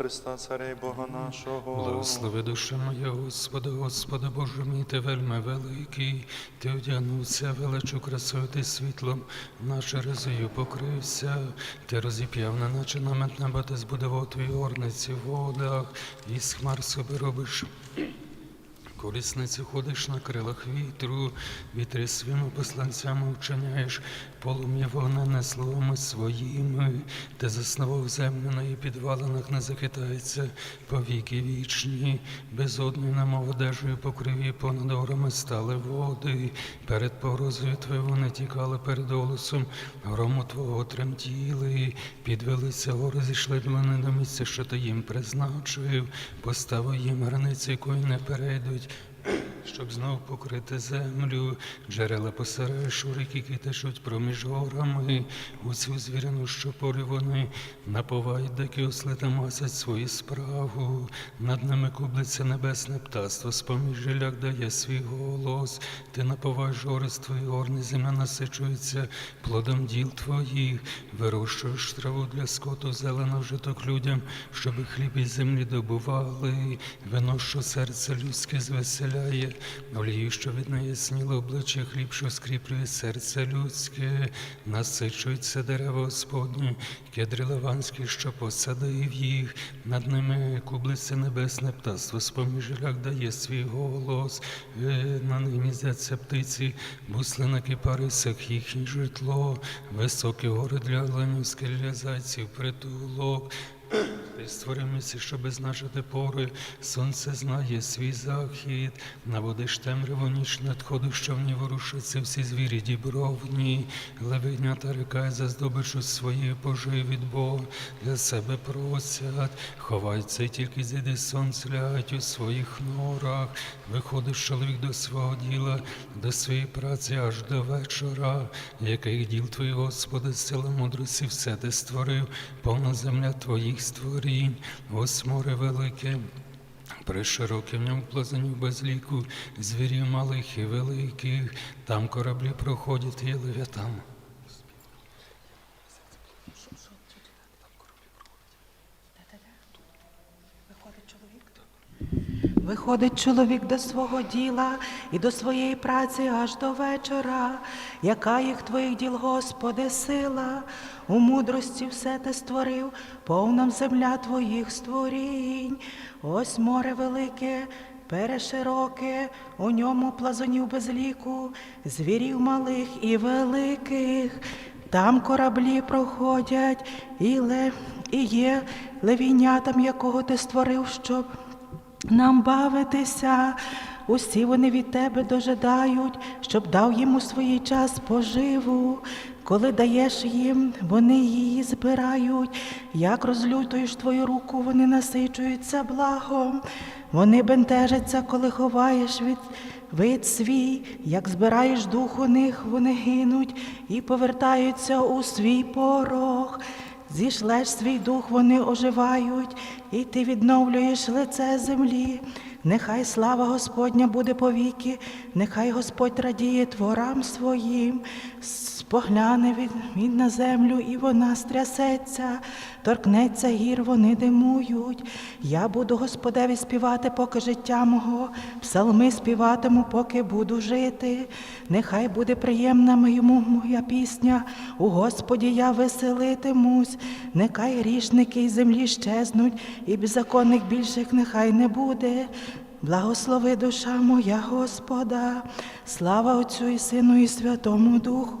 Христа, Царя і Бога нашого. Благослови душа моя, Господа, Господа Боже мій, ти вельми великий, ти одягнувся величу красою ти світлом, наше ризою покрився, ти розіп'яв на наче намет неба, ти збудував твої орниці в водах, і з хмар собі робиш. Колісницю ходиш на крилах вітру, вітри своїми посланцями вчиняєш, полум'я вогнене словами своїми, ти заснував землю на її підвалинах, не захитається повіки вічні, безодною немов одежею покриві, понад горами стали води, перед погрозою твоєю вони тікали перед голосом, грому твого тремтіли, підвелися гори, зійшли вони до місця, що ти їм призначив, поставив їм границі, якої не перейдуть щоб знов покрити землю, джерела посерешу, ріки, які течуть проміж горами, усю звірину, що полі вони наповають, дикі осли та масять свою справу. Над ними кублиться небесне птаство, з-поміж жиляк дає свій голос. Ти наповаєш гори з твої горни, земля насичується плодом діл твоїх, вирощуєш траву для скоту, зелено вжиток людям, щоби хліб із землі добували, вино, що серце людське звеселяє, олію, що від неї сніло обличчя, хліб, що скріплює серце людське, насичується дерева Господні, кедри ливанські, що посадив їх, над ними кублиться небесне птаство, з-поміж дає свій голос, Е, на них мізяться птиці, бусли на кипарисах їхнє житло, високі гори для оленів, скель притулок. Місце, щоб значити пори, сонце знає свій захід, наводиш темряву ніч надходу, що в ній ворушаться всі звірі дібровні, левиня та река за здобичу своєї пожив від Бога для себе просять, ховаються і тільки зійде сонце, лягають у своїх норах, виходить чоловік до свого діла, до своєї праці аж до вечора, яких діл твій, Господи, сила мудрості, все ти створив, повна земля твоїх створінь, ось море велике. При в ньому плазанів без ліку, звірів малих і великих, там кораблі проходять і левятам. Виходить чоловік до свого діла і до своєї праці аж до вечора. Яка їх твоїх діл, Господи, сила, у мудрості все ти створив, повна земля твоїх створінь. Ось море велике, перешироке, у ньому плазунів без ліку, звірів малих і великих. Там кораблі проходять, і, лев, і є левінятам, якого ти створив, щоб нам бавитися. Усі вони від тебе дожидають, щоб дав їм у свій час поживу. Коли даєш їм, вони її збирають. Як розлютуєш твою руку, вони насичуються благом. Вони бентежаться, коли ховаєш від вид свій, як збираєш дух у них, вони гинуть і повертаються у свій порог. Зійшлеш свій дух, вони оживають, і ти відновлюєш лице землі. Нехай слава Господня буде повіки, нехай Господь радіє творам своїм, спогляне від, він на землю, і вона стрясеться, торкнеться гір, вони димують. Я буду Господеві співати, поки життя мого, псалми співатиму, поки буду жити. Нехай буде приємна йому моя пісня, у Господі я веселитимусь, нехай грішники із землі щезнуть, і беззаконних більших нехай не буде. Благослови душа моя Господа, слава Отцю і Сину і Святому Духу.